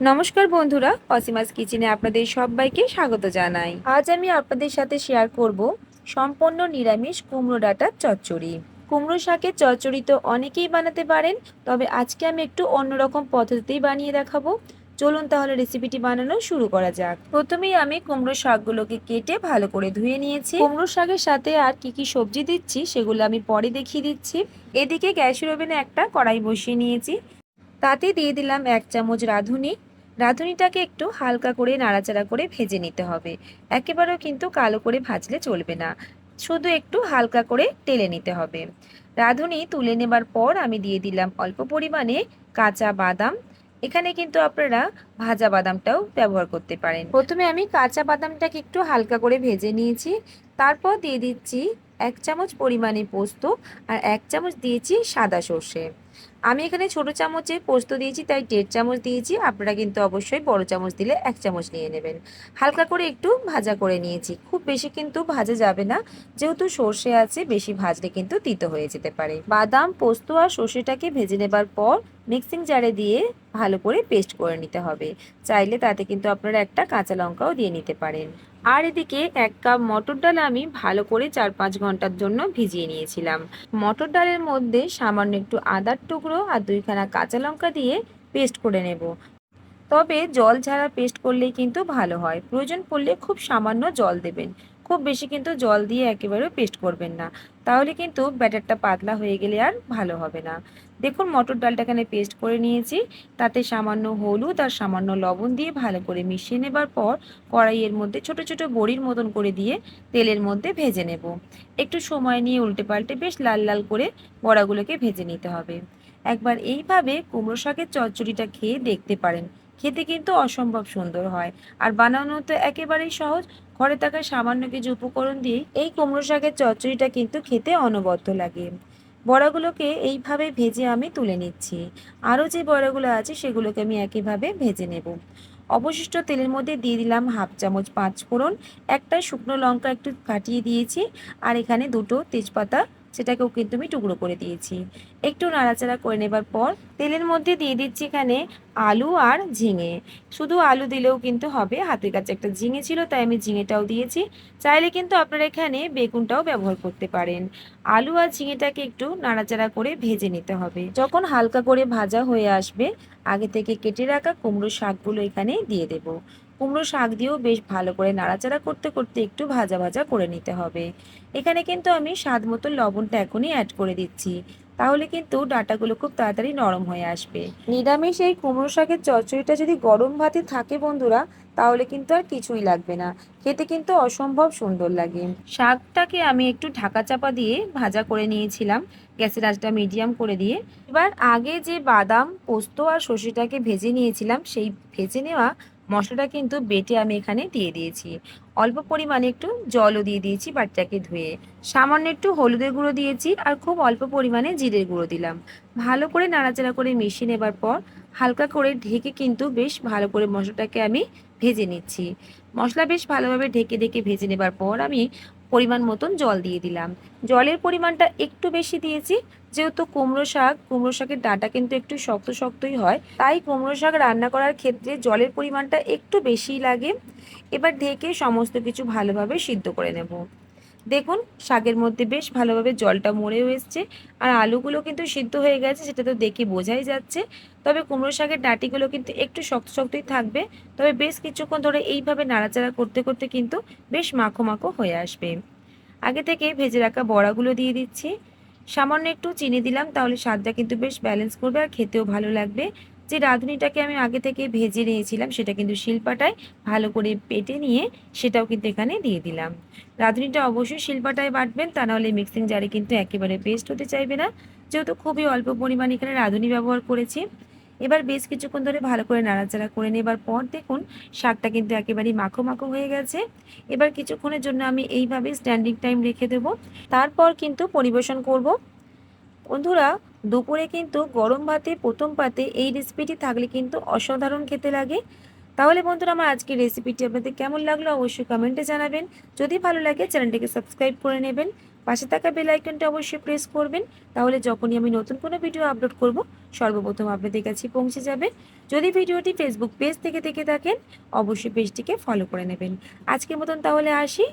নমস্কার বন্ধুরা, অসীমাস কিচেনে আপনাদের সবাইকে স্বাগত জানাই। আজ আমি আপনাদের সাথে শেয়ার করব সম্পূর্ণ নিরামিষ কুমড়ো ডাঁটার চচ্চড়ি। কুমড়ো শাকের চচ্চড়ি তো অনেকেই বানাতে পারেন, তবে আজকে আমি একটু অন্যরকম পদ্ধতিতেই বানিয়ে দেখাবো। চলুন তাহলে রেসিপিটি বানানো শুরু করা যাক। প্রথমেই আমি কুমড়ো শাকগুলোকে কেটে ভালো করে ধুয়ে নিয়েছি। কুমড়ো শাকের সাথে আর কি কি সবজি দিচ্ছি, সেগুলো আমি পরে দেখিয়ে দিচ্ছি। এদিকে গ্যাসের ওভেনে একটা কড়াই বসিয়ে নিয়েছি। তাতে দিয়ে দিলাম এক চামচ রাঁধুনি। রাঁধুনিটাকে একটু হালকা করে নাড়াচাড়া করে ভেজে নিতে হবে। একেবারেও কিন্তু কালো করে ভাজলে চলবে না। শুধু একটু হালকা করে টেলে নিতে হবে। রাঁধুনি তুলে নেবার পর আমি দিয়ে দিলাম অল্প পরিমাণে কাঁচা বাদাম। এখানে কিন্তু আপনারা ভাজা বাদামটাও ব্যবহার করতে পারেন। প্রথমে আমি কাঁচা বাদামটাকে একটু হালকা করে ভেজে নিয়েছি। তারপর দিয়ে দিচ্ছি এক চামচ পরিমাণে পোস্ত আর এক চামচ দিয়েছি সাদা সর্ষে। আমি এখানে ছোট চামচে পোস্ত দিয়েছি, তাই দেড় চামচ দিয়েছি। আপনারা কিন্তু অবশ্যই বড় চামচ দিলে এক চামচ নিয়ে নেবেন। হালকা করে একটু ভাজা করে নিয়েছি। খুব বেশি কিন্তু ভাজা যাবে না। যেহেতু সর্ষে আছে, বেশি ভাজলে কিন্তু তিতো হয়ে যেতে পারে। বাদাম, পোস্ত আর সর্ষেটাকে ভেজে নেবার পর মিক্সিং জারে দিয়ে ভালো করে পেস্ট করে নিতে হবে। চাইলে তাতে কিন্তু আপনারা একটা কাঁচা লঙ্কাও দিয়ে নিতে পারেন। আর এদিকে এক কাপ মটর ডাল আমি ভালো করে চার পাঁচ ঘণ্টার জন্য ভিজিয়ে নিয়েছিলাম। মটর ডালের মধ্যে সামান্য একটু আদার টুকরো আর দুইখানা কাঁচা লঙ্কা দিয়ে পেস্ট করে নেব। তবে জল ছাড়া পেস্ট করলেই কিন্তু ভালো হয়। প্রয়োজন পড়লে খুব সামান্য জল দেবেন। খুব বেশি কিন্তু জল দিয়ে একেবারেও পেস্ট করবেন না। তাহলে কিন্তু ব্যাটারটা পাতলা হয়ে গেলে আর ভালো হবে না। দেখুন মটর ডালটা এখানে পেস্ট করে নিয়েছি। তাতে সামান্য হলুদ আর সামান্য লবণ দিয়ে ভালো করে মিশিয়ে নেবার পর কড়াইয়ের মধ্যে ছোট ছোট বড়ির মতন করে দিয়ে তেলের মধ্যে ভেজে নেব। একটু সময় নিয়ে উল্টে পাল্টে বেশ লাল লাল করে বড়াগুলোকে ভেজে নিতে হবে। একবার এইভাবে কুমড়ো শাকের চচ্চড়িটা খেয়ে দেখতে পারেন। খেতে কিন্তু অসম্ভব সুন্দর হয়। আর বানানো তো একেবারেই সহজ। ঘরে থাকা সামান্য কিছু উপকরণ দিয়ে এই কুমড়ো শাকের চচ্চড়িটা কিন্তু খেতে অনবদ্য লাগে। বড়াগুলোকে এইভাবে ভেজে আমি তুলে নিচ্ছি। আরও যে বড়াগুলো আছে সেগুলোকে আমি একইভাবে ভেজে নেব। অবশিষ্ট তেলের মধ্যে দিয়ে দিলাম হাফ চামচ পাঁচ ফোড়ন একটা শুকনো লঙ্কা একটু কাটিয়ে দিয়েছি, আর এখানে দুটো তেজপাতা সেটাকেও কিন্তু আমি টুকরো করে দিয়েছি। একটু নাড়াচাড়া করে নেবার পর তেলের মধ্যে দিয়ে দিচ্ছি এখানে আলু আর ঝিঙে। শুধু আলু দিলেও কিন্তু হবে, হাতের কাছে একটা ঝিঙে ছিল তাই আমি ঝিঙেটাও দিয়েছি। চাইলে কিন্তু আপনারা এখানে বেগুনটাও ব্যবহার করতে পারেন। আলু আর ঝিঙেটাকে একটু নাড়াচাড়া করে ভেজে নিতে হবে। যখন হালকা করে ভাজা হয়ে আসবে, আগে থেকে কেটে রাখা কুমড়ো শাকগুলো এখানে দিয়ে দেব। কুমড়ো শাক দিয়েও বেশ ভালো করে নাড়াচাড়া করতে করতে একটু ভাজা ভাজা করে নিতে হবে। এখানে কিন্তু আমি স্বাদ মতো লবণটা এখনই অ্যাড করে দিচ্ছি। তাহলে কিন্তু ডাটাগুলো খুব তাড়াতাড়ি নরম হয়ে আসবে। নিরামিষ এই কুমড়ো শাকের চচ্চড়িটা যদি গরম ভাতে থাকে বন্ধুরা, তাহলে কিন্তু আর কিছুই লাগবে না। খেতে কিন্তু অসম্ভব সুন্দর লাগে। শাকটাকে আমি একটু ঢাকা চাপা দিয়ে ভাজা করে নিয়েছিলাম। গ্যাসের আঁচটা মিডিয়াম করে দিয়ে। এবার আগে যে বাদাম, পোস্ত আর সর্ষেটাকে ভেজে নিয়েছিলাম, সেই ভেজে নেওয়া মশলাটা কিন্তু বেটে আমি এখানে দিয়ে দিয়েছি। অল্প পরিমাণে একটু জলও দিয়ে দিয়েছি বাচ্চাকে ধুয়ে। সামান্য একটু হলুদের গুঁড়ো দিয়েছি আর খুব অল্প পরিমাণে জিরের গুঁড়ো দিলাম। ভালো করে নাড়াচাড়া করে মিশিয়ে নেবার পর হালকা করে ঢেকে কিন্তু বেশ ভালো করে মশলাটাকে আমি ভেজে নিচ্ছি। মশলা বেশ ভালোভাবে ঢেকে ঢেকে ভেজে নেবার পর আমি পরিমাণ মতন জল দিয়ে দিলাম। জলের পরিমাণটা একটু বেশি দিয়েছি, যেহেতু কুমড়ো শাক, কুমড়ো শাকের ডাঁটা কিন্তু একটু শক্ত শক্তই হয়, তাই কুমড়ো শাক রান্না করার ক্ষেত্রে জলের পরিমাণটা একটু বেশি লাগে। এবার ঢেকে সমস্ত কিছু ভালোভাবে সিদ্ধ করে নেব। দেখুন, শাকের মধ্যে বেশ ভালোভাবে জলটা মরেও এসছে। আর আলুগুলো কিন্তু সিদ্ধ হয়ে গেছে, সেটা তো দেখে বোঝাই যাচ্ছে। তবে কুমড়ো শাকের ডাঁটিগুলো কিন্তু একটু শক্ত শক্তই থাকবে। তবে বেশ কিছুক্ষণ ধরে এইভাবে নাড়াচাড়া করতে করতে কিন্তু বেশ মাখো মাখো হয়ে আসবে। আগে থেকে ভেজে রাখা বড়াগুলো দিয়ে দিচ্ছি। সামান্য একটু চিনি দিলাম, তাহলে স্বাদটা কিন্তু বেশ ব্যালেন্স করবে আর খেতেও ভালো লাগবে। যে রাঁধুনিটাকে আমি আগে থেকে ভেজে নিয়েছিলাম, সেটা কিন্তু শিলপাটায় ভালো করে পেটে নিয়ে সেটাও কিন্তু এখানে দিয়ে দিলাম। রাঁধুনিটা অবশ্যই শিলপাটায় বাটবেন, তা নাহলে মিক্সিং জারে কিন্তু একেবারে পেস্ট হতে চাইবে না। যেহেতু খুবই অল্প পরিমাণে এখানে রাঁধুনি ব্যবহার করেছি। এবার বেশ কিছুক্ষণ ধরে ভালো করে নাড়াচাড়া করে নেবার পর দেখুন, শাকটা কিন্তু একেবারেই মাখো মাখো হয়ে গেছে। এবার কিছুক্ষণের জন্য আমি এইভাবে স্ট্যান্ডিং টাইম রেখে দেবো। তারপর কিন্তু পরিবেশন করব। বন্ধুরা দুপুরে কিন্তু গরম ভাতে, প্রথম পাতে এই রেসিপিটি থাকলে কিন্তু অসাধারণ খেতে লাগে। তাহলে বন্ধুরা, আমার আজকের রেসিপিটি আপনাদের কেমন লাগল অবশ্যই কমেন্টে জানাবেন। যদি ভালো লাগে, চ্যানেলটিকে সাবস্ক্রাইব করে নেবেন। পাশে থাকা বেল আইকনটা অবশ্যই প্রেস করবেন। তাহলে যখনই আমি নতুন কোনো ভিডিও আপলোড করব, সর্বপ্রথম আপনাদের কাছে পৌঁছে যাবে। যদি ভিডিওটি ফেসবুক পেজ থেকে দেখে থাকেন, অবশ্যই পেজটিকে ফলো করে নেবেন। আজকের মতন তাহলে আসি।